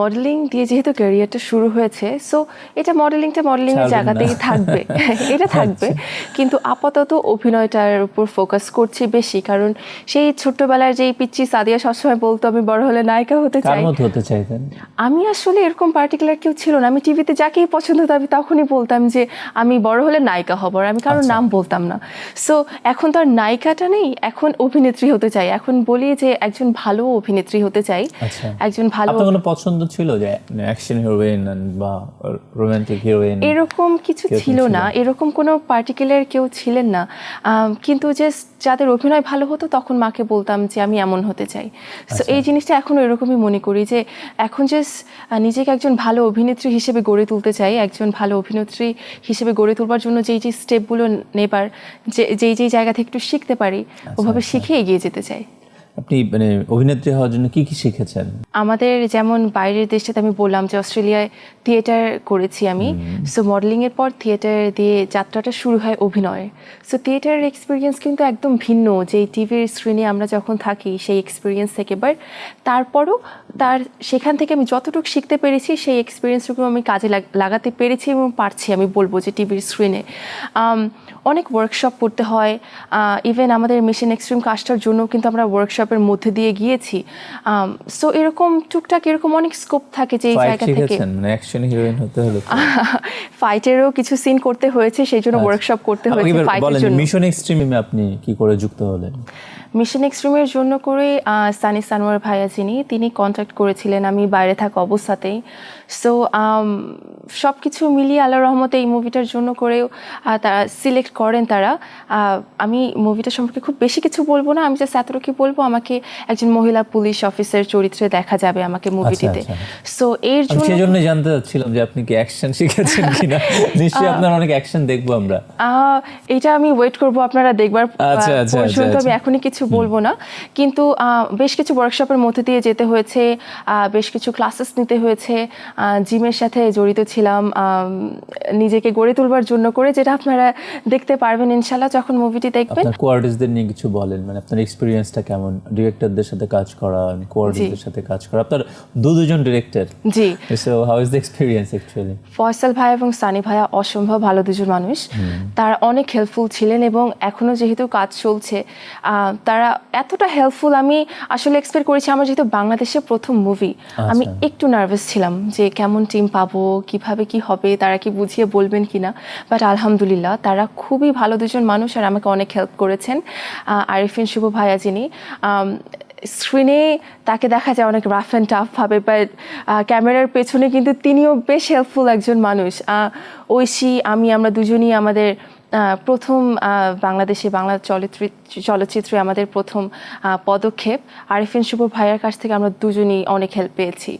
Modelling দিয়ে যেহেতু ক্যারিয়ারটা শুরু হয়েছে সো এটা মডেলিংটা মডেলিং এর জায়গাতেই আচ্ছা। থাকবে। এটা থাকবে। কিন্তু আপাতত অভিনয়টার উপর ফোকাস করছি বেশি কারণ সেই ছোট্টবেলার যেই পিচ্ছি সাদিয়া সবসময় বলতো আমি বড় হলে নায়িকা হতে চাই। হতে চাইতেন? আমি আসলে এরকম পার্টিকুলার কেউ ছিল না। আমি টিভিতে যাকেই পছন্দ হতো আমি তখনই বলতাম যে আমি বড় হলে নায়িকা হব। আর আমি কারোর আচ্ছা। নাম বলতাম না। সো এখন তো আর নায়িকাটা নেই এখন অভিনেত্রী হতে চাই। এখন বলি যে একজন ভালো অভিনেত্রী হতে চাই। আচ্ছা। একজন ভালো কোনো পছন্দ ছিল যে অ্যাকশন হিরোইন বা রোমান্টিক হিরোইন এরকম কিছু ছিল? না। এরকম কোনো পার্টিকুলার কেউ ছিলেন না। কিন্তু যে যাদের অভিনয় ভালো হতো তখন মাকে বলতাম যে আমি এমন হতে চাই। আচ্ছা। সো এই জিনিসটা এখনও এরকমই মনে করি যে এখন যে নিজেকে একজন ভালো অভিনেত্রী হিসেবে গড়ে তুলতে চাই একজন ভালো অভিনেত্রী হিসেবে গড়ে তুলবার জন্য যেই যেই স্টেপগুলো নেবার যে যেই যেই জায়গা থেকে একটু শিখতে পারি আচ্ছা, ওভাবে শিখে এগিয়ে যেতে চাই। আপনি মানে অভিনেত্রী হওয়ার জন্য কি কি শিখেছেন? আমাদের যেমন বাইরের দেশটাতে আমি বললাম যে অস্ট্রেলিয়ায় থিয়েটার করেছি আমি। সো মডেলিংয়ের পর থিয়েটার দিয়ে যাত্রাটা শুরু হয় অভিনয়ে সো থিয়েটারের এক্সপিরিয়েন্স কিন্তু একদম ভিন্ন যে টিভির স্ক্রিনে আমরা যখন থাকি সেই এক্সপিরিয়েন্স থেকে। বাট তারপরও তার সেখান থেকে আমি যতটুকু শিখতে পেরেছি সেই এক্সপিরিয়েন্সটুকু আমি কাজে লাগ- লাগাতে পেরেছি এবং পারছি আমি বলব যে টিভির স্ক্রিনে অনেক ওয়ার্কশপ করতে হয়। ইভেন আমাদের মিশন এক্সট্রিম কাজটার জন্য কিন্তু আমরা ওয়ার্কশপের মধ্যে দিয়ে গিয়েছি। সো এরকম টুকটাক এরকম অনেক স্কোপ থাকে যে এই জায়গা থেকে। মানে অ্যাকশন হিরোইন হতে হলে ফাইটেরও কিছু সিন করতে হয়েছে সেই জন্য আচ্ছা। ওয়ার্কশপ করতে হয়েছে ফাইটের জন্য। মিশন এক্সট্রিমে আপনি কি করে যুক্ত হলেন? মিশন এক্সট্রিমের জন্য করে সানি সানোয়ার ভাইয়া যিনি তিনি কন্ট্যাক্ট করেছিলেন আমি বাইরে থাকা অবস্থাতেই। সো সব কিছু মিলিয়ে আল্লাহ রহমতে এই মুভিটার জন্য করেও তারা সিলেক্ট করেন তারা আমি মুভিটা সম্পর্কে খুব বেশি কিছু বলব না। আমি জাস্ট এতটুকু বলব আমাকে একজন মহিলা পুলিশ অফিসার চরিত্রে দেখা যাবে আমাকে মুভিটিতে আচ্ছা। সো এর জন্য সেই জন্য জানতে চাচ্ছিলাম যে আপনি কি অ্যাকশন শিখেছেন কিনা। নিশ্চয়ই আপনার অনেক অ্যাকশন দেখব আমরা। এটা আমি ওয়েট করব আপনারা দেখবার আচ্ছা, আচ্ছা, পর্যন্ত আচ্ছা, আমি এখনই কিছু বলব না। কিন্তু বেশ কিছু ওয়ার্কশপের মধ্যে দিয়ে যেতে হয়েছে আহ, বেশ কিছু ক্লাসেস নিতে হয়েছে। জিমের সাথে জড়িত ছিলাম আহ, নিজেকে গড়ে তুলবার জন্য করে যেটা আপনারা দেখতে পারবেন ইনশাল্লাহ যখন মুভিটি দেখবেন। আপনার কোয়ার্টিস্টদের নিয়ে কিছু বলেন মানে আপনার এক্সপিরিয়েন্সটা কেমন? ডিরেক্টরদের সাথে কাজ করা কোয়ার্টিস্টদের সাথে কাজ করা। আপনার দু দুজন director G. So how is the experience actually Faisal ভাই এবং সানি ভাইয়া অসম্ভব ভালো দুজন মানুষ। তারা অনেক হেল্পফুল ছিলেন এবং এখনও যেহেতু কাজ চলছে তারা এতটা হেল্পফুল আমি আসলে এক্সপেক্ট করেছি আমার যেহেতু বাংলাদেশে প্রথম মুভি আমি একটু নার্ভাস ছিলাম যে কেমন টিম পাবো কীভাবে কি হবে তারা কি বুঝিয়ে বলবেন কিনা। বাট আলহামদুলিল্লাহ তারা খুবই ভালো দুজন মানুষ আর আমাকে অনেক হেল্প করেছেন আরিফিন শুভ ভাইয়া যিনি। স্ক্রিনে তাকে দেখা যায় অনেক রাফ অ্যান্ড টাফ ভাবে বাট ক্যামেরার পেছনে কিন্তু তিনিও বেশ হেল্পফুল একজন মানুষ। ঐশী, আমি, আমরা দুজনই আমাদের প্রথম বাংলাদেশে বাংলা চলচ্চিত্র, চলচ্চিত্রে আমাদের প্রথম পদক্ষেপ। আরিফিন শুভ ভাইয়ার কাছ থেকে আমরা দুজনই অনেক হেল্প পেয়েছি।